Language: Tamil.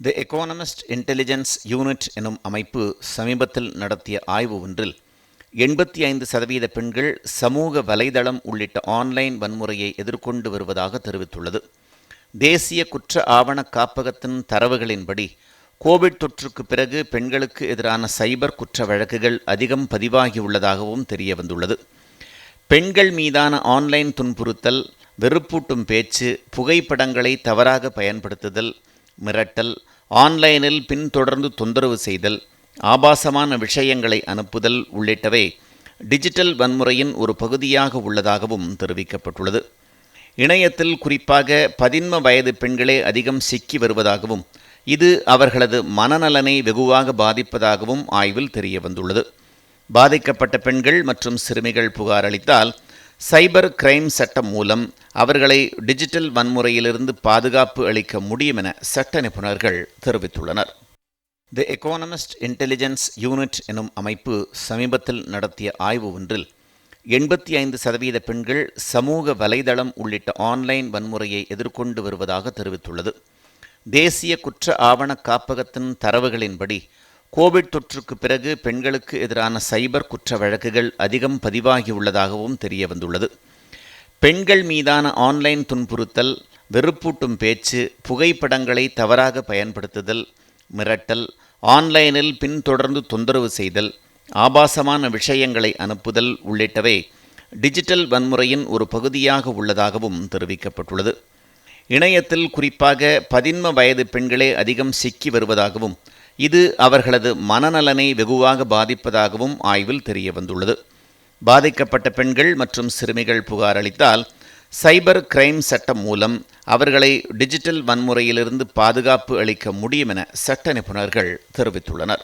தி எக்கானமிஸ்ட் இன்டெலிஜென்ஸ் யூனிட் எனும் அமைப்பு சமீபத்தில் நடத்திய ஆய்வு ஒன்றில் எண்பத்தி ஐந்து சதவீத பெண்கள் சமூக வலைதளம் உள்ளிட்ட ஆன்லைன் வன்முறையை எதிர்கொண்டு வருவதாக தெரிவித்துள்ளது. தேசிய குற்ற ஆவண காப்பகத்தின் தரவுகளின்படி கோவிட் தொற்றுக்கு பிறகு பெண்களுக்கு எதிரான சைபர் குற்ற வழக்குகள் அதிகம் பதிவாகியுள்ளதாகவும் தெரிய வந்துள்ளது பெண்கள் மீதான ஆன்லைன் துன்புறுத்தல் வெறுப்பூட்டும் பேச்சு புகைப்படங்களை தவறாக பயன்படுத்துதல் மிரட்டல் ஆன்லைனில் பின்தொடர்ந்து தொந்தரவு செய்தல் ஆபாசமான விஷயங்களை அனுப்புதல் உள்ளிட்டவை டிஜிட்டல் வன்முறையின் ஒரு பகுதியாக உள்ளதாகவும் தெரிவிக்கப்பட்டுள்ளது. இணையத்தில் குறிப்பாக பதின்ம வயது பெண்களே அதிகம் சிக்கி வருவதாகவும் இது அவர்களது மனநலனை வெகுவாக பாதிப்பதாகவும் ஆய்வில் தெரிய வந்துள்ளது பாதிக்கப்பட்ட பெண்கள் மற்றும் சிறுமிகள் புகார் அளித்தால் சைபர் கிரைம் சட்டம் மூலம் அவர்களை டிஜிட்டல் வன்முறையிலிருந்து பாதுகாப்பு அளிக்க முடியும் என சட்ட நிபுணர்கள் தெரிவித்துள்ளனர். தி எக்கானமிஸ்ட் இன்டெலிஜென்ஸ் யூனிட் எனும் அமைப்பு சமீபத்தில் நடத்திய ஆய்வு ஒன்றில் எண்பத்தி ஐந்து சதவீத பெண்கள் சமூக வலைதளம் உள்ளிட்ட ஆன்லைன் வன்முறையை எதிர்கொண்டு வருவதாக தெரிவித்துள்ளது. தேசிய குற்ற ஆவண காப்பகத்தின் தரவுகளின்படி கோவிட் தொற்றுக்கு பிறகு பெண்களுக்கு எதிரான சைபர் குற்ற வழக்குகள் அதிகம் பதிவாகியுள்ளதாகவும் தெரிய வந்துள்ளது பெண்கள் மீதான ஆன்லைன் துன்புறுத்தல் வெறுப்பூட்டும் பேச்சு புகைப்படங்களை தவறாக பயன்படுத்துதல் மிரட்டல் ஆன்லைனில் பின்தொடர்ந்து தொந்தரவு செய்தல் ஆபாசமான விஷயங்களை அனுப்புதல் உள்ளிட்டவை டிஜிட்டல் வன்முறையின் ஒரு பகுதியாக உள்ளதாகவும் தெரிவிக்கப்பட்டுள்ளது. இணையத்தில் குறிப்பாக பதின்ம வயது பெண்களே அதிகம் சிக்கி வருவதாகவும் இது அவர்களது மனநலனை வெகுவாக பாதிப்பதாகவும் ஆய்வில் தெரிய வந்துள்ளது பாதிக்கப்பட்ட பெண்கள் மற்றும் சிறுமிகள் புகார் அளித்தால் சைபர் கிரைம் சட்டம் மூலம் அவர்களை டிஜிட்டல் வன்முறையிலிருந்து பாதுகாப்பு அளிக்க முடியும் என சட்ட நிபுணர்கள் தெரிவித்துள்ளனர்.